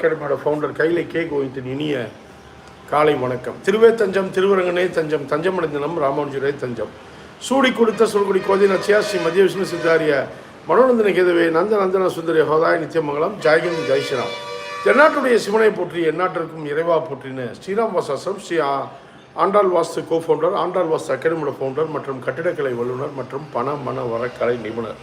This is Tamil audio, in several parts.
அகாடமியோட ஃபவுண்டர் கைலை கே கோவிந்தின் இனிய காலை வணக்கம். திருவே தஞ்சம் திருவரங்கனே தஞ்சம் தஞ்சமடைந்தனம் ராமானுஜரே தஞ்சம். சூடி கொடுத்த சொல்குடி கோதை நச்சியா ஸ்ரீ மத்திய விஷ்ணு சித்தாரிய மனோநந்தன கேதவே நந்த நந்தன சுந்தரி ஹோதாய நித்தியமங்கலம் ஜெயகிந்த் ஜெய்ஸ்ரீராம் தென்னாட்டுடைய சிவனை போற்றி எந்நாட்டிற்கும் இறைவா போற்றின ஸ்ரீராம் வாசாசம் ஸ்ரீ ஆ- ஆண்டாள் வாஸ்து கோ ஃபவுண்டர் ஆண்டாள் வாஸ்து அகாடமியோட ஃபவுண்டர் மற்றும் கட்டிடக்கலை வல்லுநர் மற்றும் பண மன வரக்கலை நிபுணர்.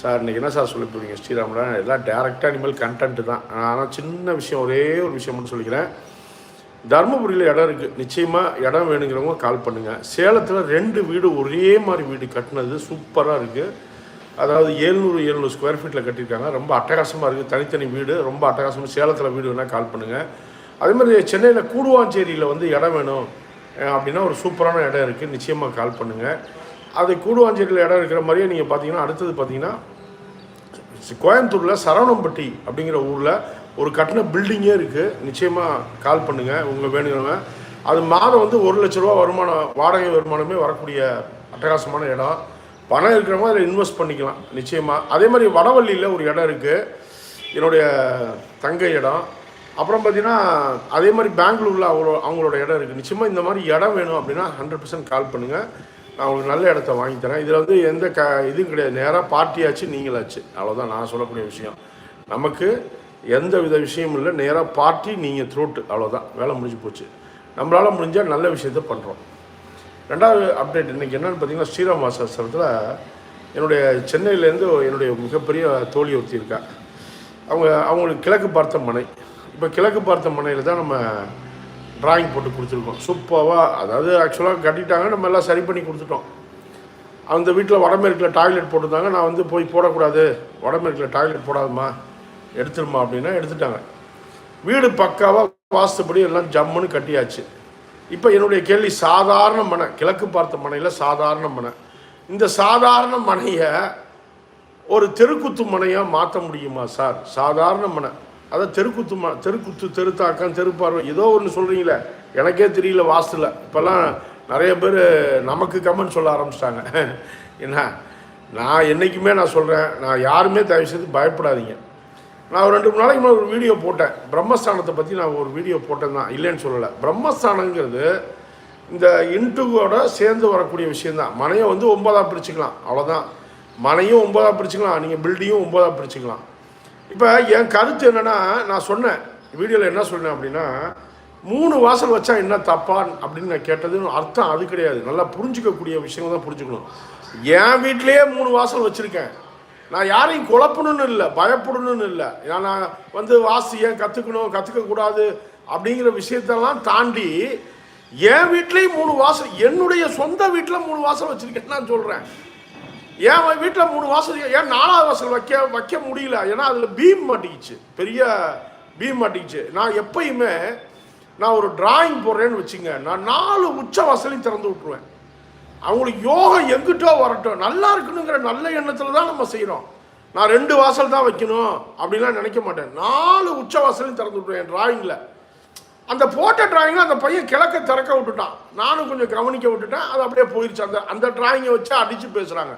சார் இன்றைக்கி என்ன சார் சொல்லி போகிறீங்க ஸ்ரீராமரா? எல்லாம் டேரெக்டாக இனிமேல் கண்டென்ட்டு தான். ஆனால் சின்ன விஷயம் ஒரே ஒரு விஷயம் மட்டும் சொல்லிக்கிறேன். தருமபுரியில் இடம் இருக்குது நிச்சயமாக இடம் வேணுங்கிறவங்க கால் பண்ணுங்கள் சேலத்தில் ரெண்டு வீடு ஒரே மாதிரி வீடு கட்டினது சூப்பராக இருக்குது அதாவது ஏழ்நூறு ஏழ்நூறு ஸ்கொயர் ஃபீட்டில் கட்டியிருக்காங்க. ரொம்ப அட்டகாசமாக இருக்குது தனித்தனி வீடு ரொம்ப அட்டகாசமாக சேலத்தில் வீடு வேணால் கால் பண்ணுங்கள் அதே மாதிரி சென்னையில் கூடுவாஞ்சேரியில் வந்து இடம் வேணும் அப்படின்னா ஒரு சூப்பரான இடம் இருக்குது நிச்சயமாக கால் பண்ணுங்கள் அது கூடுவாஞ்சேரியில் இடம் இருக்கிற மாதிரியே நீங்கள் பார்த்தீங்கன்னா அடுத்தது பார்த்தீங்கன்னா கோயம்புத்தூரில் சரவணம்பட்டி அப்படிங்கிற ஊரில் ஒரு கட்டின பில்டிங்கே இருக்குது நிச்சயமாக கால் பண்ணுங்கள் உங்கள் வேணுங்கிறவங்க. அது மாதம் வந்து ஒரு லட்ச ரூபா வருமானம் வாடகை வருமானமே வரக்கூடிய அட்டகாசமான இடம். பணம் இருக்கிறவங்க அதில் இன்வெஸ்ட் பண்ணிக்கலாம் நிச்சயமாக அதே மாதிரி வடவள்ளியில் ஒரு இடம் இருக்குது என்னுடைய தங்கை இடம். அப்புறம் பார்த்தீங்கன்னா அதே மாதிரி பெங்களூரில் அவங்களோட அவங்களோட இடம் இருக்குது நிச்சயமாக இந்த மாதிரி இடம் வேணும் அப்படின்னா ஹண்ட்ரட் பர்சன்ட் கால் பண்ணுங்கள் நான் உங்களுக்கு நல்ல இடத்த வாங்கி தரேன் இதில் வந்து எந்த க இதுவும் கிடையாது. நேராக பார்ட்டியாச்சு நீங்களாச்சு. அவ்வளோதான் நான் சொல்லக்கூடிய விஷயம். நமக்கு எந்த வித விஷயமும் இல்லை. நேராக பார்ட்டி நீங்கள் த்ரோட்டு அவ்வளோதான் வேலை முடிஞ்சு போச்சு. நம்மளால் முடிஞ்சால் நல்ல விஷயத்த பண்ணுறோம் ரெண்டாவது அப்டேட் இன்றைக்கி என்னென்னு பார்த்தீங்கன்னா ஸ்ரீராம் வாசாஸ்திரத்தில் என்னுடைய சென்னையிலேருந்து என்னுடைய மிகப்பெரிய தோழி ஒருத்தி இருக்கா. அவங்க அவங்களுக்கு கிழக்கு பார்த்த மனை. இப்போ கிழக்கு பார்த்த மனையில் தான் நம்ம டிராயிங் போட்டு கொடுத்துருக்கோம். சூப்பராக அதாவது ஆக்சுவலாக கட்டிட்டாங்க நம்ம எல்லாம் சரி பண்ணி கொடுத்துட்டோம். அந்த வீட்டில் வடமேற்கில் டாய்லெட் போட்டிருந்தாங்க நான் வந்து போய் போடக்கூடாது. வடமேற்கில் டாய்லெட் போடாதுமா எடுத்துருமா அப்படின்னா எடுத்துட்டாங்க. வீடு பக்காவாக வாஸ்துப்படி எல்லாம் ஜம்முன்னு கட்டியாச்சு. இப்போ என்னுடைய கேள்வி சாதாரண மனை கிழக்கு பார்த்த மனையில் சாதாரண மனை. இந்த சாதாரண மனையை ஒரு தெருக்குத்து மனையாக மாற்ற முடியுமா சார்? சாதாரண மனை. அதான் தெருக்குத்துமா ம தெருக்குத்து தெருத்தாக்கம் தெருப்பார்வை. ஏதோ ஒன்று சொல்கிறீங்களே எனக்கே தெரியல வாஸ்துல இப்போல்லாம் நிறைய பேர் நமக்கு கமெண்ட் சொல்ல ஆரம்பிச்சிட்டாங்க. என்ன? நான் என்றைக்குமே நான் சொல்கிறேன் நான் யாருமே தயவு செய்து பயப்படாதீங்க. நான் ஒரு ரெண்டு மூணு நாளைக்கு முன்னாடி ஒரு வீடியோ போட்டேன். பிரம்மஸ்தானத்தை பற்றி நான் ஒரு வீடியோ போட்டேன் தான். இல்லைன்னு சொல்லலை. பிரம்மஸ்தானங்கிறது இந்த இன்டுவோட சேர்ந்து வரக்கூடிய விஷயந்தான் மனையை வந்து ஒன்பதாக பிரிச்சுக்கலாம். அவ்வளோதான் மனையும் ஒன்பதாக பிரிச்சுக்கலாம். நீங்கள் பில்டிங்கும் ஒன்பதாக பிரிச்சுக்கலாம். இப்போ என் கருத்து என்னென்னா நான் சொன்னேன். வீடியோவில் என்ன சொன்னேன் அப்படின்னா மூணு வாசல் வச்சா என்ன தப்பான் அப்படின்னு நான் கேட்டதுன்னு அர்த்தம் அது கிடையாது. நல்லா புரிஞ்சுக்கக்கூடிய விஷயம் தான் புரிஞ்சுக்கணும். என் வீட்டிலேயே மூணு வாசல் வச்சுருக்கேன். நான் யாரையும் குழப்பணும்னு இல்லை பயப்படணும்னு இல்லை. நான் வந்து வாசி ஏன் கற்றுக்கணும் கற்றுக்கக்கூடாது அப்படிங்கிற விஷயத்தெல்லாம் தாண்டி என் வீட்லேயும் மூணு வாசல் என்னுடைய சொந்த வீட்டில் மூணு வாசல் வச்சுருக்கேன் நான் சொல்கிறேன் என் வீட்டில் மூணு வாசல் ஏன் நாலாவது வாசல் வைக்க வைக்க முடியல? ஏன்னா அதில் பீம் மாட்டிக்கிச்சு. பெரிய பீம் மாட்டிக்கிச்சு. நான் எப்பயுமே நான் ஒரு டிராயிங் போடுறேன்னு வச்சுங்க நான் நாலு உச்ச வாசலையும் திறந்து விட்ருவேன் அவங்களுக்கு யோகம் எங்கிட்டோ வரட்டும். நல்லா இருக்கணுங்கிற நல்ல எண்ணத்தில் தான் நம்ம செய்கிறோம் நான் ரெண்டு வாசல் தான் வைக்கணும் அப்படின்லாம் நினைக்க மாட்டேன். நாலு உச்ச வாசலையும் திறந்து விட்ருவேன் டிராயிங்கில் அந்த போட்ட டிராயிங்கில் அந்த பையன் கிழக்க திறக்க விட்டுட்டான். நானும் கொஞ்சம் கவனிக்க விட்டுட்டேன். அது அப்படியே போயிடுச்சு அந்த அந்த டிராயிங்கை வச்சு அடித்து பேசுகிறாங்க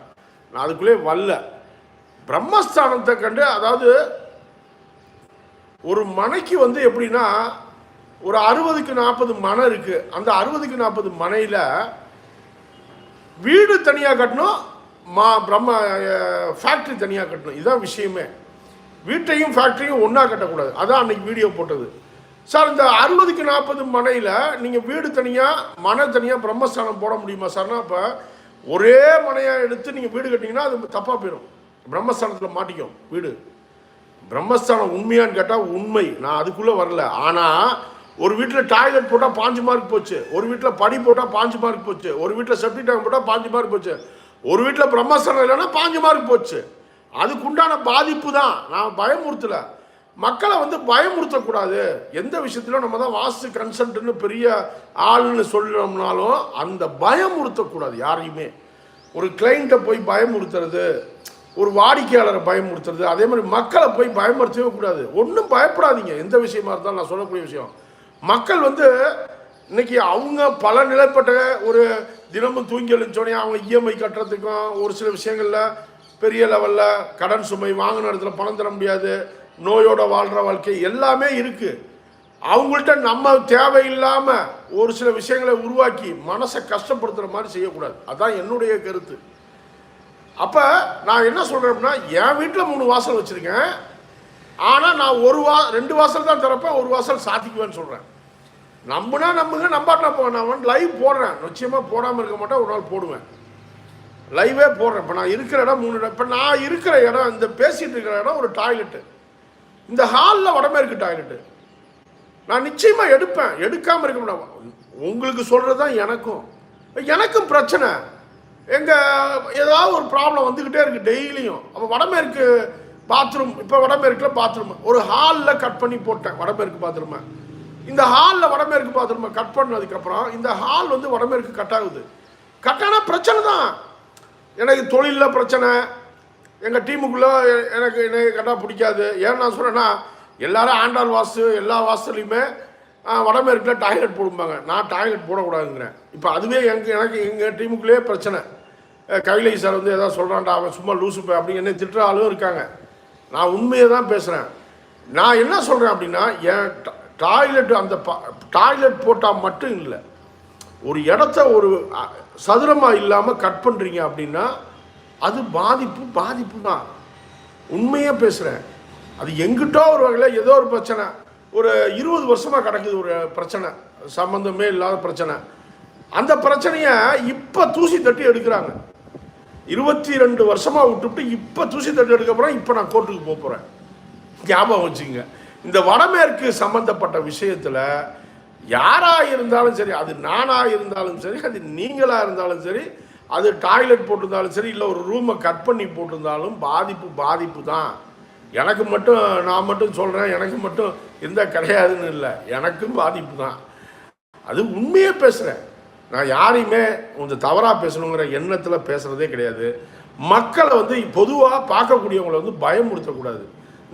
நான் அதுக்குள்ளே வரல. பிரம்மஸ்தானத்தை கண்டு அதாவது ஒரு மனைக்கு வந்து எப்படின்னா ஒரு அறுபதுக்கு நாற்பது மனை இருக்குது அந்த அறுபதுக்கு நாற்பது மனையில் வீடு தனியாக கட்டணும் மா பிரம்ம ஃபேக்ட்ரி தனியாக கட்டணும். இதுதான் விஷயமே. வீட்டையும் ஃபேக்ட்ரியும் ஒன்றா கட்டக்கூடாது. அதான் அன்னைக்கு வீடியோ போட்டது. சார் இந்த அறுபதுக்கு நாற்பது மனையில் நீங்கள் வீடு தனியாக மனை தனியாக பிரம்மஸ்தானம் போட முடியுமா? சார்னா இப்போ ஒரே மனையாக எடுத்து நீங்கள் வீடு கட்டிங்கன்னா அது தப்பாக போயிடும் பிரம்மஸ்தானத்தில் மாட்டிக்கும் வீடு. பிரம்மஸ்தானம் உண்மையான்னு கேட்டால் உண்மை. நான் அதுக்குள்ளே வரல. ஆனால் ஒரு வீட்டில் டாய்லெட் போட்டால் பாஞ்சு மார்க் போச்சு. ஒரு வீட்டில் படி போட்டால் பாஞ்சு மார்க் போச்சு. ஒரு வீட்டில் செப்டி டேங்க் போட்டால் பாஞ்சு மார்க் போச்சு. ஒரு வீட்டில் பிரம்மஸ்தானம் இல்லைன்னா பாஞ்சு மார்க் போச்சு. அதுக்குண்டான பாதிப்பு தான் நான் பயமுறுத்தலை. மக்களை வந்து பயமுறுத்தக்கூடாது. எந்த விஷயத்திலும் நம்ம தான் வாஸ்து கன்சல்ட்னு பெரிய ஆள்னு சொல்லணும்னாலும் அந்த பயமுறுத்தக்கூடாது யாரையுமே. ஒரு கிளைண்ட்டை போய் பயமுறுத்துறது ஒரு வாடிக்கையாளரை பயமுறுத்துறது அதே மாதிரி மக்களை போய் பயமுறுத்தவே கூடாது. ஒன்றும் பயப்படாதீங்க. எந்த விஷயமா இருந்தாலும் நான் சொல்லக்கூடிய விஷயம். மக்கள் வந்து இன்னைக்கு அவங்க பல நிலைப்பட்ட ஒரு தினமும் தூங்கி எழுந்தோடனே அவங்க இஎம்ஐ கட்டுறதுக்கும் ஒரு சில விஷயங்களில் பெரிய லெவலில் கடன் சுமை வாங்கின இடத்துல பணம் தர முடியாது நோயோட வாழ்கிற வாழ்க்கை எல்லாமே இருக்குது அவங்கள்ட்ட நம்ம தேவையில்லாமல் ஒரு சில விஷயங்களை உருவாக்கி மனசை கஷ்டப்படுத்துகிற மாதிரி செய்யக்கூடாது. அதுதான் என்னுடைய கருத்து. அப்போ நான் என்ன சொல்கிறேன் அப்படின்னா என் வீட்டில் மூணு வாசல் வச்சுருக்கேன். ஆனால் நான் ஒரு வா ரெண்டு வாசல் தான் திறப்பேன் ஒரு வாசல் சாத்திக்குவேன்னு சொல்கிறேன் நம்புனா நம்புங்க நம்பாட்டா போவேன் நான் வந்து லைவ் போடுறேன். நிச்சயமாக போடாமல் இருக்க மாட்டேன் ஒரு நாள் போடுவேன். லைவே போடுறேன். இப்போ நான் இருக்கிற இடம் மூணு இடம். இப்போ நான் இருக்கிற இடம் இந்த பேசிகிட்டு இருக்கிற இடம் ஒரு டாய்லெட்டு இந்த ஹாலில் வடமேற்கு டாய்லெட்டு நான் நிச்சயமாக எடுப்பேன். எடுக்காமல் இருக்க முடியாது. உங்களுக்கு சொல்கிறது தான் எனக்கும். எனக்கும் பிரச்சனை. எங்கள் ஏதாவது ஒரு ப்ராப்ளம் வந்துக்கிட்டே இருக்குது டெய்லியும். அப்போ வடமேற்கு பாத்ரூம் இப்போ வடமேற்கில் பாத்ரூம் ஒரு ஹாலில் கட் பண்ணி போட்டேன் வடமேற்கு பாத்ரூமை இந்த ஹாலில் வடமேற்கு பாத்ரூமை கட் பண்ணதுக்கப்புறம் இந்த ஹால் வந்து வடமேற்கு கட் ஆகுது. கட்டானா பிரச்சனை தான். எனக்கு தொழிலில் பிரச்சனை. எங்கள் டீமுக்குள்ளே எனக்கு எனக்கு கரெக்டாக பிடிக்காது. ஏன் நான் சொல்கிறேன்னா எல்லாரும் ஆண்டாள் வாசு எல்லா வாஸ்துலையுமே வடமேற்கில் டாய்லெட் போடும்பாங்க. நான் டாய்லெட் போடக்கூடாதுங்கிறேன். இப்போ அதுவே எங்கள் எனக்கு எங்கள் டீமுக்குள்ளேயே பிரச்சனை. கவிலை சார் வந்து எதாவது சொல்கிறான்டா அவன் சும்மா லூசு போய் அப்படின்னு என்ன திட்டுற ஆளும் இருக்காங்க. நான் உண்மையை தான் பேசுகிறேன் நான் என்ன சொல்கிறேன் அப்படின்னா என் டாய்லெட் அந்த டாய்லெட் போட்டால் மட்டும் இல்லை. ஒரு இடத்த ஒரு சதுரமாக இல்லாமல் கட் பண்ணுறீங்க அப்படின்னா அது பாதிப்பு பாதிப்பு தான் உண்மையாக பேசுகிறேன் அது எங்கிட்டோ ஒரு வகையில் ஏதோ ஒரு பிரச்சனை. ஒரு இருபது வருஷமாக கிடக்குது ஒரு பிரச்சனை. சம்மந்தமே இல்லாத பிரச்சனை. அந்த பிரச்சனையை இப்போ தூசி தட்டி எடுக்கிறாங்க. இருபத்தி ரெண்டு வருஷமாக விட்டுவிட்டு இப்போ தூசி தட்டி எடுக்கப்புறம் இப்போ நான் கோர்ட்டுக்கு போக போகிறேன் ஞாபகம் வச்சுங்க இந்த வடமேற்கு சம்மந்தப்பட்ட விஷயத்தில் யாராக இருந்தாலும் சரி அது நானாக இருந்தாலும் சரி அது நீங்களாக இருந்தாலும் சரி அது டாய்லெட் போட்டிருந்தாலும் சரி இல்லை ஒரு ரூமை கட் பண்ணி போட்டிருந்தாலும் பாதிப்பு பாதிப்பு தான். எனக்கு மட்டும் நான் மட்டும் சொல்கிறேன் எனக்கு மட்டும் எந்த கிடையாதுன்னு இல்லை. எனக்கும் பாதிப்பு தான். அது உண்மையே பேசுகிறேன் நான் யாரையுமே கொஞ்சம் தவறாக பேசணுங்கிற எண்ணத்தில் பேசுகிறதே கிடையாது. மக்களை வந்து பொதுவாக பார்க்கக்கூடியவங்களை வந்து பயமுறுத்தக்கூடாது.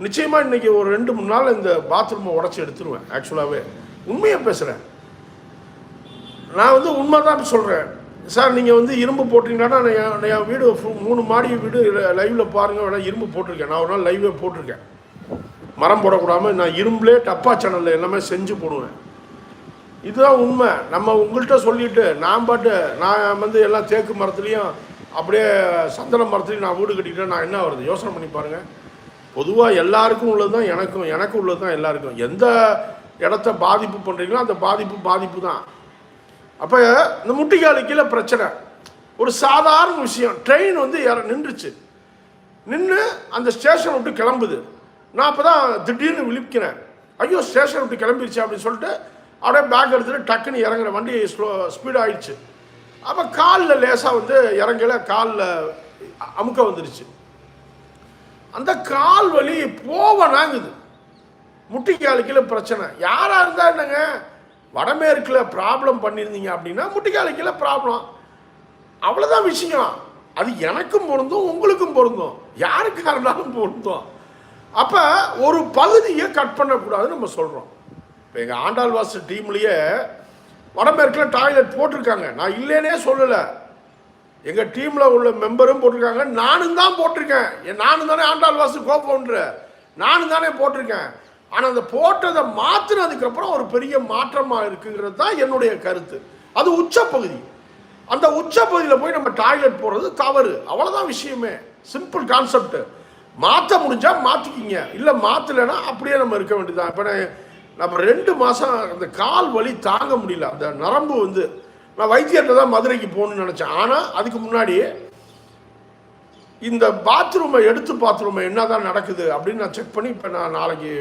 நிச்சயமாக இன்றைக்கி ஒரு ரெண்டு மூணு நாள் இந்த பாத்ரூமை உடச்சி எடுத்துருவேன் ஆக்சுவலாகவே உண்மையாக பேசுகிறேன் நான் வந்து உண்மை தான் சொல்கிறேன் சார் நீங்கள் வந்து இரும்பு போட்டிங்கன்னா நான் என் வீடு மூணு மாடி வீடு லைவில் பாருங்கள் வேணால் இரும்பு போட்டிருக்கேன். நான் ஒரு நாள் லைவே போட்டிருக்கேன். மரம் போடக்கூடாமல் நான் இரும்புலே டப்பா சேனலில் எல்லாமே செஞ்சு போடுவேன். இதுதான் உண்மை. நம்ம உங்கள்கிட்ட சொல்லிட்டு நான் பாட்டு நான் வந்து எல்லாம் தேக்கு மரத்துலேயும் அப்படியே சந்தன மரத்துலையும் நான் வீடு கட்டிக்கிட்டேன் நான் என்ன வருது யோசனை பண்ணி பாருங்கள் பொதுவாக எல்லாருக்கும் உள்ளது தான் எனக்கும் எனக்கு உள்ளது தான் எல்லாருக்கும். எந்த இடத்த பாதிப்பு பண்ணுறீங்களோ அந்த பாதிப்பு பாதிப்பு தான் அப்போ இந்த முட்டிக்காலு கீழே பிரச்சனை. ஒரு சாதாரண விஷயம். ட்ரெயின் வந்து இற- நின்றுச்சு. நின்று அந்த ஸ்டேஷன் விட்டு கிளம்புது. நான் அப்போ தான் திடீர்னு விழிக்கிறேன். ஐயோ ஸ்டேஷன் விட்டு கிளம்பிடுச்சு அப்படின்னு சொல்லிட்டு அப்படியே பேக் எடுத்துகிட்டு டக்குன்னு இறங்குற வண்டி ஸ்லோ ஸ்பீடாக ஆயிடுச்சு. அப்போ காலில் லேசாக வந்து இறங்கல காலில் அமுக்க வந்துருச்சு. அந்த கால் வலி போவனாங்குது. முட்டிக்காலு கீழே பிரச்சனை. யாராக இருந்தால் என்னங்க? வடமேற்கில் ப்ராப்ளம் பண்ணியிருந்தீங்க அப்படின்னா முட்டிக்காலைக்கில் ப்ராப்ளம் அவ்வளோதான் விஷயம். அது எனக்கும் பொருந்தும் உங்களுக்கும் பொருந்தும். யாருக்காக இருந்தாலும் பொருந்தும். அப்போ ஒரு பகுதியை கட் பண்ணக்கூடாதுன்னு நம்ம சொல்கிறோம் இப்போ எங்கள் ஆண்டாள்வாசு டீம்லேயே வடமேற்கில் டாய்லெட் போட்டிருக்காங்க. நான் இல்லைன்னே சொல்லலை. எங்கள் டீமில் உள்ள மெம்பரும் போட்டிருக்காங்க. நானும் தான் போட்டிருக்கேன். என் நானும் தானே ஆண்டாள் வாசு நானும் தானே போட்டிருக்கேன். ஆனால் அந்த போட்டதை மாற்றினதுக்கப்புறம் ஒரு பெரிய மாற்றமாக இருக்குங்கிறது தான் என்னுடைய கருத்து. அது உச்சப்பகுதி. அந்த உச்சப்பகுதியில் போய் நம்ம டாய்லெட் போடுறது தவறு. அவ்வளோதான் விஷயமே. சிம்பிள் கான்செப்ட் மாற்ற முடிஞ்சால் மாற்றிக்கிங்க இல்லை மாற்றலைன்னா அப்படியே நம்ம இருக்க வேண்டியதுதான். இப்போ நான் நம்ம ரெண்டு மாதம் அந்த கால் வலி தாங்க முடியல. அந்த நரம்பு வந்து நான் வைத்தியர்கிட்ட தான் மதுரைக்கு போகணும்னு நினச்சேன். ஆனால் அதுக்கு முன்னாடி இந்த பாத்ரூமை எடுத்து பாத்ரூமை என்ன தான் நடக்குது அப்படின்னு நான் செக் பண்ணி இப்போ நான் நாளைக்கு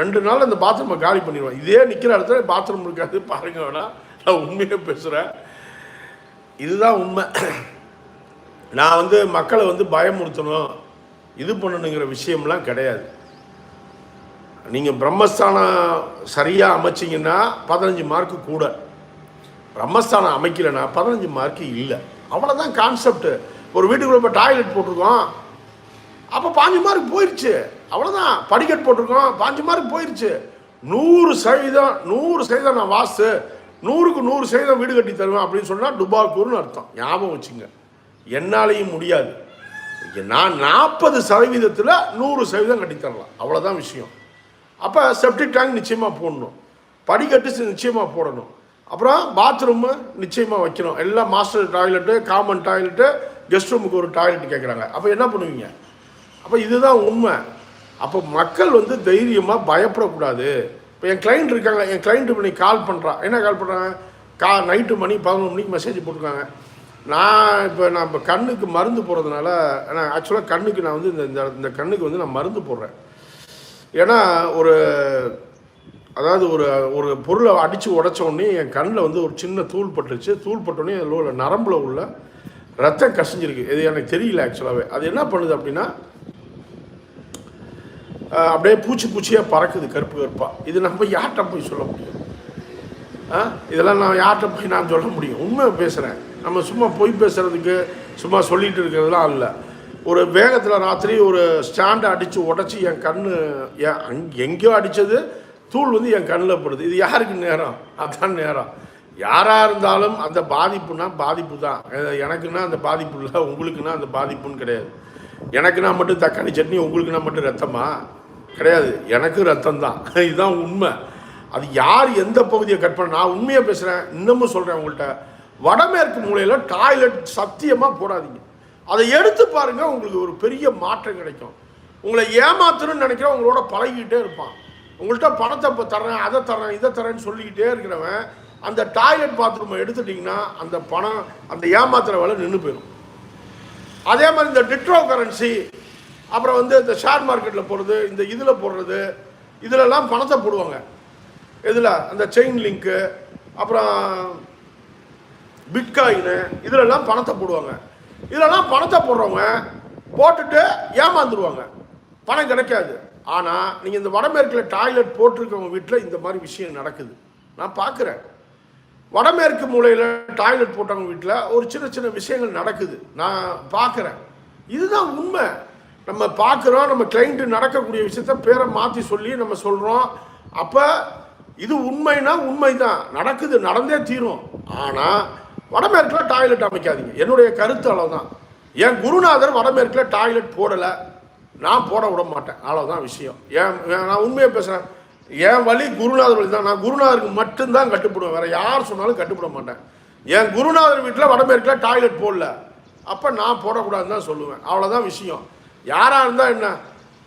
ரெண்டு நாள் அந்த பாத்ரூமை காலி பண்ணிடுவேன். இதே நிற்கிற இடத்துல பாத்ரூம் இருக்காது. பாருங்க வேணா. நான் உண்மையாக பேசுகிறேன் இதுதான் உண்மை. நான் வந்து மக்களை வந்து பயமுறுத்தணும். இது பண்ணணுங்கிற விஷயம்லாம் கிடையாது. நீங்கள் பிரம்மஸ்தானம் சரியாக அமைச்சிங்கன்னா பதினஞ்சு மார்க்கு கூட. பிரம்மஸ்தானம் அமைக்கலைன்னா பதினஞ்சு மார்க்கு இல்லை. அவ்வளோதான் கான்செப்ட் ஒரு வீட்டுக்குள்ள இப்போ டாய்லெட் போட்டிருக்கோம். அப்போ பாஞ்சு மார்க் போயிடுச்சு அவ்வளோதான் படிக்கட் போட்டிருக்கோம். பாஞ்சு மார்க் போயிடுச்சு நூறு சதவீதம் நூறு சதவீதம் நான் வாஸ்து நூறுக்கு நூறு சதவீதம் வீடு கட்டி தருவேன் அப்படின்னு சொன்னால் டுபாக்கூர்னு அர்த்தம். ஞாபகம் வச்சுங்க. என்னாலையும் முடியாது. நான் நாற்பது சதவீதத்தில் நூறு சதவீதம் கட்டித்தரலாம் அவ்வளோதான் விஷயம். அப்போ செப்டிக் டேங்க் நிச்சயமாக போடணும். படிக்கட்டு நிச்சயமாக போடணும். அப்புறம் பாத்ரூமு நிச்சயமாக வைக்கணும். எல்லாம் master toilet common toilet guest ரூமுக்கு ஒரு டாய்லெட் கேட்குறாங்க அப்போ என்ன பண்ணுவீங்க? அப்போ இதுதான் உண்மை. அப்போ மக்கள் வந்து தைரியமாக பயப்படக்கூடாது. இப்போ என் கிளைண்ட் இருக்காங்க. என் கிளைண்ட் இன்னைக்கு கால் பண்ணுறான் என்ன கால் பண்ணுறாங்க கா நைட்டு மணி பதினொன்று மணிக்கு மெசேஜ் போட்டிருக்காங்க. நான் இப்போ நான் இப்போ கண்ணுக்கு மருந்து போடுறதுனால நான் ஆக்சுவலாக கண்ணுக்கு நான் வந்து இந்த இந்த- இந்த கண்ணுக்கு வந்து நான் மருந்து போடுறேன். ஏன்னா ஒரு அதாவது ஒரு ஒரு பொருளை அடித்து உடச்சோடனே என் கண்ணில் வந்து ஒரு சின்ன தூள் பட்டுருச்சு. தூள் பட்டோடனே அதில் உள்ள நரம்பில் உள்ள ரத்தம் கசிஞ்சிருக்கு. இது எனக்கு தெரியல ஆக்சுவலாகவே அது என்ன பண்ணுது அப்படின்னா அப்படியே பூச்சி பூச்சியாக பறக்குது கருப்பு கருப்பாக இது நம்ம யார்கிட்ட போய் சொல்ல முடியும்? ஆ இதெல்லாம் நான் யார்கிட்ட போய் நான் சொல்ல முடியும்? உண்மை பேசுகிறேன் நம்ம சும்மா பொய் பேசுகிறதுக்கு சும்மா சொல்லிகிட்டு இருக்கிறதுலாம் இல்லை. ஒரு வேகத்தில் ராத்திரி ஒரு ஸ்டாண்டை அடித்து உடச்சி என் கண் என் அங் எங்கேயோ அடித்தது தூள் வந்து என் கண்ணில் படுது. இது யாருக்கு நேரம்? அதான் நேரம். யாராக இருந்தாலும் அந்த பாதிப்புனா பாதிப்பு தான். எனக்குன்னா அந்த பாதிப்பு இல்லை உங்களுக்குன்னா அந்த பாதிப்புன்னு கிடையாது. எனக்குன்னா மட்டும் தக்காளி சட்னி உங்களுக்குன்னா மட்டும் ரத்தமா? கிடையாது. எனக்கு ரத்தம் தான். இதுதான் உண்மை. அது யார் எந்த பகுதியை கட் பண்ண நான் உண்மையாக பேசுகிறேன் இன்னமும் சொல்கிறேன் உங்கள்கிட்ட வடமேற்கு மூலையில் டாய்லெட் சத்தியமாக போடாதீங்க. அதை எடுத்து பாருங்கள் உங்களுக்கு ஒரு பெரிய மாற்றம் கிடைக்கும். உங்களை ஏமாத்தணும்னு நினைக்கிற உங்களோட பழகிக்கிட்டே இருப்பான். உங்கள்கிட்ட பணத்தை இப்போ தர்றேன் அதை தர்றேன் இதை தரேன்னு சொல்லிக்கிட்டே இருக்கிறவன் அந்த டாய்லெட் பாத்ரூமை எடுத்துட்டிங்கன்னா அந்த பணம் அந்த ஏமாத்துகிற வேலை நின்று போயிடும் அதே மாதிரி இந்த டிட்ரோ கரன்சி அப்புறம் வந்து இந்த ஷேர் மார்க்கெட்டில் போடுறது இந்த இதில் போடுறது இதிலெல்லாம் பணத்தை போடுவாங்க. இதில் அந்த செயின் லிங்க்கு அப்புறம் பிட்காயினு இதிலெல்லாம் பணத்தை போடுவாங்க. இதெல்லாம் பணத்தை போடுறவங்க போட்டுட்டு ஏமாந்துருவாங்க. பணம் கிடைக்காது. ஆனால் நீங்கள் இந்த வடமேற்கில் டாய்லெட் போட்டிருக்கவங்க வீட்டில் இந்த மாதிரி விஷயம் நடக்குது. நான் பார்க்குறேன் வடமேற்கு மூலையில் டாய்லெட் போட்டவங்க வீட்டில் ஒரு சின்ன சின்ன விஷயங்கள் நடக்குது. நான் பார்க்குறேன். இதுதான் உண்மை. நம்ம பார்க்குறோம் நம்ம கிளைண்ட்டு நடக்கக்கூடிய விஷயத்த பேரை மாற்றி சொல்லி நம்ம சொல்கிறோம் அப்போ இது உண்மைனா தான் நடக்குது நடந்தே தீரும். ஆனால் வடமேற்கில் டாய்லெட் அமைக்காதீங்க. என்னுடைய கருத்து அவ்வளோதான் என் குருநாதர் வடமேற்கில் டாய்லெட் போடலை. நான் போட விட மாட்டேன். அவ்வளோதான் விஷயம். ஏன் நான் உண்மையை பேசுகிறேன் என் வழி குருநாதர் வழி தான். நான் குருநாதருக்கு மட்டும்தான் கட்டுப்படுவேன். வேற யார் சொன்னாலும் கட்டுப்பட மாட்டேன். என் குருநாதர் வீட்டில் வடமேற்கில் டாய்லெட் போடல. அப்போ நான் போடக்கூடாதுன்னு தான் சொல்லுவேன். அவ்வளோதான் விஷயம். யாராக இருந்தால் என்ன?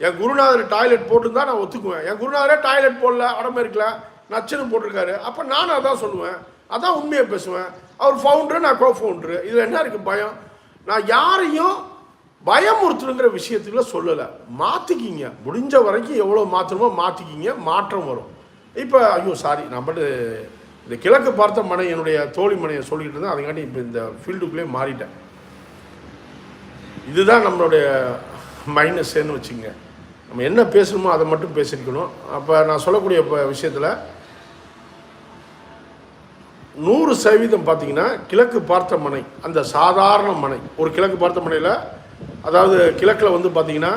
என் குருநாதர் டாய்லெட் போட்டுருந்தா நான் ஒத்துக்குவேன். என் குருநாதரே டாய்லெட் போடல வடமேற்கில் நச்சுன்னு போட்டிருக்காரு. அப்போ நானும் அதான் சொல்லுவேன். அதான் உண்மையை பேசுவேன். அவர் ஃபவுண்டரு நான் கோ ஃபவுண்டரு இதில் என்ன இருக்குது பயம்? நான் யாரையும் பயமுறுத்தணுங்கிற விஷயத்துல சொல்லலை. மாற்றிக்கிங்க முடிஞ்ச வரைக்கும் எவ்வளோ மாற்றணுமோ மாற்றிக்கிங்க மாற்றம் வரும். இப்போ ஐயோ சாரி நான் இந்த கிழக்கு பார்த்த மனை என்னுடைய தோழி மனையை சொல்லிக்கிட்டு இருந்தேன். அதுக்காண்டி இப்போ இந்த ஃபீல்டுக்குள்ளே மாறிட்டேன். இதுதான் நம்மளுடைய மைனஸ்ன்னு வச்சுங்க நம்ம என்ன பேசணுமோ அதை மட்டும் பேசியிருக்கணும் அப்போ நான் சொல்லக்கூடிய இப்போ விஷயத்தில் நூறு சதவீதம் பார்த்தீங்கன்னா கிழக்கு பார்த்த மனை அந்த சாதாரண மனை ஒரு கிழக்கு பார்த்த மனையில் அதாவது கிழக்கில் வந்து பார்த்தீங்கன்னா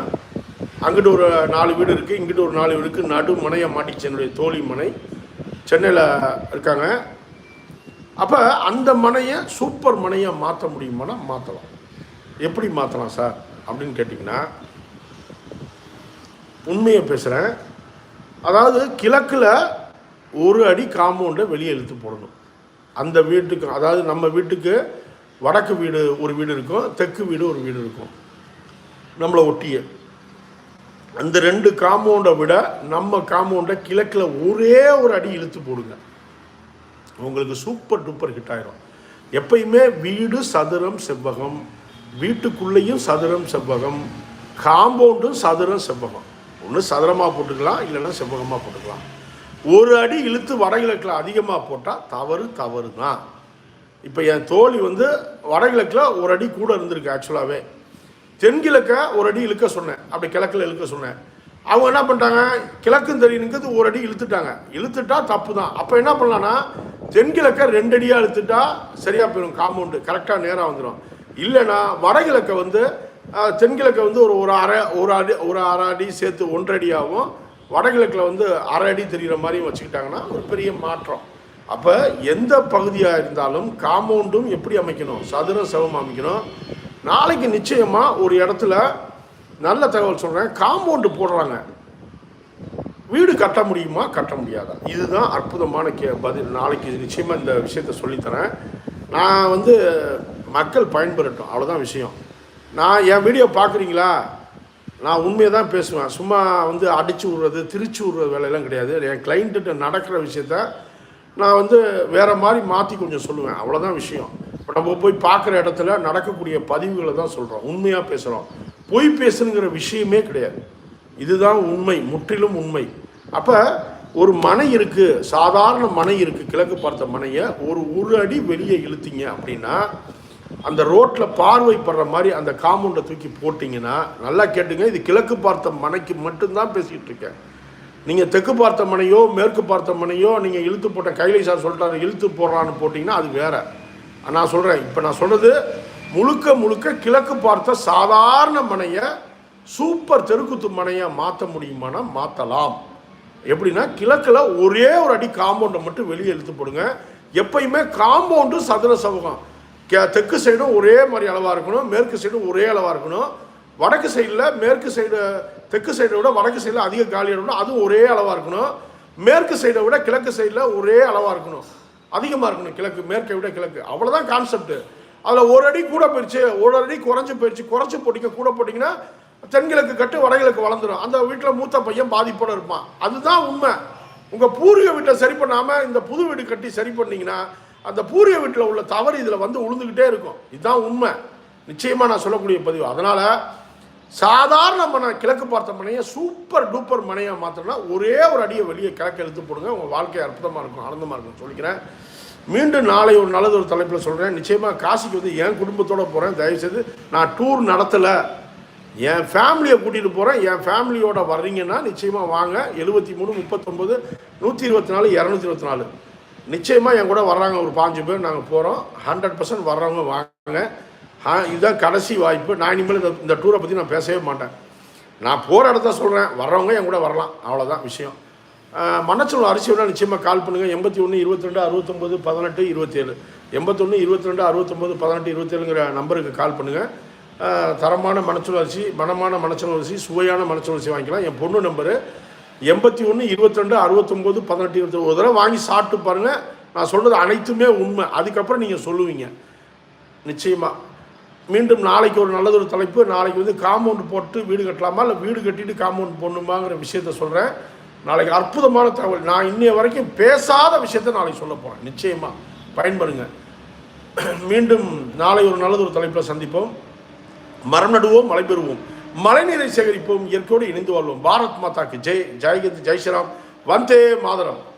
அங்கிட்டு ஒரு நாலு வீடு இருக்குது இங்கிட்டு ஒரு நாலு வீடு இருக்குது நடு மனையை மாட்டிச்சு என்னுடைய தோழி மனை. சென்னையில் இருக்காங்க. அப்போ அந்த மனையை சூப்பர் மனையை மாற்ற முடியுமானா மாற்றலாம் எப்படி மாற்றலாம் சார் அப்படின்னு கேட்டிங்கன்னா உண்மையை பேசுகிறேன் அதாவது கிழக்கில் ஒரு அடி காம்பவுண்டை வெளியே இழுத்து போடணும். அந்த வீட்டுக்கு அதாவது நம்ம வீட்டுக்கு வடக்கு வீடு ஒரு வீடு இருக்கும் தெற்கு வீடு ஒரு வீடு இருக்கும். நம்மளை ஒட்டிய. அந்த ரெண்டு காம்பவுண்டை விட நம்ம காம்பவுண்டை கிழக்கில் ஒரே ஒரு அடி இழுத்து போடுங்க. உங்களுக்கு சூப்பர் டூப்பர் ஹிட் ஆயிரும். எப்பயுமே வீடு சதுரம் செவ்வகம். வீட்டுக்குள்ளேயும் சதுரம் செவ்வகம். காம்பவுண்டும் சதுரம் செவ்வகம். ஒன்று சதுரமாக போட்டுக்கலாம் இல்லைன்னா செவ்வகமாக போட்டுக்கலாம். ஒரு அடி இழுத்து வடகிழக்கில் அதிகமாக போட்டால் தவறு தவறு தான் இப்போ என் தோழி வந்து வடகிழக்கில் ஒரு அடி கூட இருந்திருக்கு ஆக்சுவலாகவே தென்கிழக்க ஒரு அடி இழுக்க சொன்னேன். அப்படி கிழக்கில் இழுக்க சொன்னேன். அவங்க என்ன பண்ணிட்டாங்க? கிழக்கும் தெரியுங்கிறது ஒரு அடி இழுத்துட்டாங்க. இழுத்துட்டா தப்பு தான் அப்போ என்ன பண்ணலான்னா தென்கிழக்க ரெண்டு அடியாக இழுத்துட்டா சரியாக போயிடும் காம்பவுண்டு கரெக்டாக நேராக வந்துடும் இல்லைன்னா வடகிழக்க வந்து தென்கிழக்கை தென்கிழக்க வந்து ஒரு ஒரு அரை ஒரு அடி ஒரு அரை அடி சேர்த்து ஒன்றடியாகவும் வடகிழக்கில் வந்து அரை அடி தெரிகிற மாதிரியும் வச்சுக்கிட்டாங்கன்னா ஒரு பெரிய மாற்றம். அப்போ எந்த பகுதியாக இருந்தாலும் காம்பவுண்டும் எப்படி அமைக்கணும்? சதுரம் சவம் அமைக்கணும். நாளைக்கு நிச்சயமாக ஒரு இடத்துல நல்ல தகவல் சொல்கிறேன் காம்பவுண்டு போடுறாங்க. வீடு கட்ட முடியுமா? கட்ட முடியாதா? இதுதான் அற்புதமான கே பதில். நாளைக்கு நிச்சயமாக இந்த விஷயத்த சொல்லித்தரேன். நான் வந்து மக்கள் பயன்பெறட்டும். அவ்வளோதான் விஷயம். நான் என் வீடியோ பார்க்குறீங்களா நான் உண்மையை தான் பேசுவேன். சும்மா வந்து அடிச்சு விட்றது திரிச்சு விட்றது வேலையெல்லாம் கிடையாது. என் கிளைண்ட்டு நடக்கிற விஷயத்த நான் வந்து வேறு மாதிரி மாற்றி கொஞ்சம் சொல்லுவேன். அவ்வளோதான் விஷயம். இப்போ நம்ம போய் பார்க்குற இடத்துல நடக்கக்கூடிய பதிவுகளை தான் சொல்கிறோம் உண்மையாக பேசுகிறோம் பொய் பேசுங்கிற விஷயமே கிடையாது. இதுதான் உண்மை. முற்றிலும் உண்மை. அப்போ ஒரு மனை இருக்குது சாதாரண மனை இருக்குது கிழக்கு பார்த்த மனையை ஒரு ஒரு அடி வெளியே இழுத்தீங்க அப்படின்னா அந்த ரோட்டில் பார்வைப்படுற மாதிரி அந்த காம்பவுண்டை தூக்கி போட்டிங்கன்னா நல்லா கேட்டுங்க இது கிழக்கு பார்த்த மனைக்கு மட்டும்தான் பேசிகிட்டு இருக்கேன். நீங்கள் தெற்கு பார்த்த மனையோ மேற்கு பார்த்த மனையோ நீங்கள் இழுத்து போட்ட கைலை சார் சொல்லிட்டாரு இழுத்து போடுறான்னு போட்டிங்கன்னா அது வேறு. நான் சொல்கிறேன் இப்போ நான் சொல்கிறது முழுக்க முழுக்க கிழக்கு பார்த்த சாதாரண மனையை சூப்பர் தெருக்குத்து மனையை மாற்ற முடியுமானா மாற்றலாம் எப்படின்னா கிழக்கில் ஒரே ஒரு அடி காம்பவுண்டை மட்டும் வெளியே இழுத்து போடுங்க. எப்பயுமே காம்பவுண்டு சதுர சமூகம். கே தெற்கு சைடும் ஒரே மாதிரி அளவாக இருக்கணும். மேற்கு சைடும் ஒரே அளவாக இருக்கணும். வடக்கு சைடில் மேற்கு சைடு தெற்கு சைடை விட வடக்கு சைடில் அதிக காலி இருக்கணும். அதுவும் ஒரே அளவாக இருக்கணும். மேற்கு சைடை விட கிழக்கு சைடில் ஒரே அளவாக இருக்கணும். அதிகமாக இருக்கணும். கிழக்கு மேற்கை விட கிழக்கு. அவ்வளோதான் கான்செப்ட் அதில் ஒரு அடி கூட போயிடுச்சு ஒரு அடி குறைஞ்சி போயிடுச்சு குறைச்சி போட்டிங்க கூட போட்டிங்கன்னா தென்கிழக்கு கட்டு வடகிழக்கு வளர்ந்துடும் அந்த வீட்டில் மூத்த பையன் பாதிப்போட இருப்பான். அதுதான் உண்மை. உங்கள் பூர்வீக வீட்டை சரி பண்ணாமல் இந்த புது வீடு கட்டி சரி பண்ணிங்கன்னா அந்த பூர்வீக வீட்டில் உள்ள தவறு இதில் வந்து உளுந்துக்கிட்டே இருக்கும். இதுதான் உண்மை. நிச்சயமாக நான் சொல்லக்கூடிய பதிவு. அதனால் சாதாரண மனை கிழக்கு பார்த்த மனையை சூப்பர் டூப்பர் மனையாக மாற்றணும்னா ஒரே ஒரு அடியை வெளியே கிழக்கு எடுத்து போடுங்க. உங்கள் வாழ்க்கை அற்புதமாக இருக்கும் ஆனந்தமாக இருக்கும் சொல்லிக்கிறேன். மீண்டும் நாளை ஒரு நல்லது ஒரு தலைப்பில் சொல்கிறேன் நிச்சயமாக காசிக்கு வந்து என் குடும்பத்தோடு போகிறேன் தயவுசெய்து நான் டூர் நடத்தலை. என் ஃபேமிலியை கூட்டிகிட்டு போகிறேன் என் ஃபேமிலியோட வர்றீங்கன்னா நிச்சயமாக வாங்க. எழுபத்தி மூணு முப்பத்தொம்பது நூற்றி இருபத்தி நாலு இரநூத்தி இருபத்தி நாலு. நிச்சயமாக என் கூட வர்றாங்க ஒரு பாஞ்சு பேர். நாங்கள் போகிறோம் ஹண்ட்ரட் பர்சன்ட் வர்றவங்க வாங்க. இதுதான் கடைசி வாய்ப்பு. நான் இனிமேல் இந்த இந்த டூரை பற்றி நான் பேசவே மாட்டேன். நான் போகிற இடத்த சொல்கிறேன் வர்றவங்க என் கூட வரலாம். அவ்வளோதான் விஷயம். மன்னச்சூர் அரிசி வேணால் நிச்சயமாக கால் பண்ணுங்கள் எண்பத்தி ஒன்று இருபத்தி ரெண்டு அறுபத்தொம்பது பதினெட்டு இருபத்தேழு. எண்பத்தொன்று இருபத்தி ரெண்டு அறுபத்தொம்பது பதினெட்டு இருபத்தேழுங்கிற நம்பருக்கு கால் பண்ணுங்கள் தரமான மனச்சூழ் அரிசி மனமான மணச்சூர் அரிசி சுவையான மணச்சூர் அரிசி வாங்கிக்கலாம். என் பொண்ணு நம்பரு எண்பத்தி ஒன்று இருபத்தி ரெண்டு அறுபத்தொம்போது பதினெட்டு இருபத்தி ஒரு தடவை வாங்கி சாப்பிட்டு பாருங்கள் நான் சொல்கிறது அனைத்துமே உண்மை. அதுக்கப்புறம் நீங்கள் சொல்லுவீங்க. நிச்சயமாக மீண்டும் நாளைக்கு ஒரு நல்லது ஒரு தலைப்பு. நாளைக்கு வந்து காம்பவுண்ட் போட்டு வீடு கட்டலாமா? இல்லை வீடு கட்டிட்டு காம்பவுண்ட் போடணுமாங்கிற விஷயத்த சொல்கிறேன் நாளைக்கு அற்புதமான தகவல். நான் இன்னைய வரைக்கும் பேசாத விஷயத்த நாளைக்கு சொல்ல போகிறேன் நிச்சயமாக பயன்படுங்க. மீண்டும் நாளை ஒரு நல்லது ஒரு தலைப்பில் சந்திப்போம். மரம் நடுவோம் மழை பெறுவோம். மழைநீரை சேகரிப்போம் இயற்கையோடு இணைந்து வாழ்வோம். பாரத் மாதாக்கு ஜெய். ஜெய்ஹிந்த் ஜெய் ஸ்ரீராம் வந்தே மாதரம்.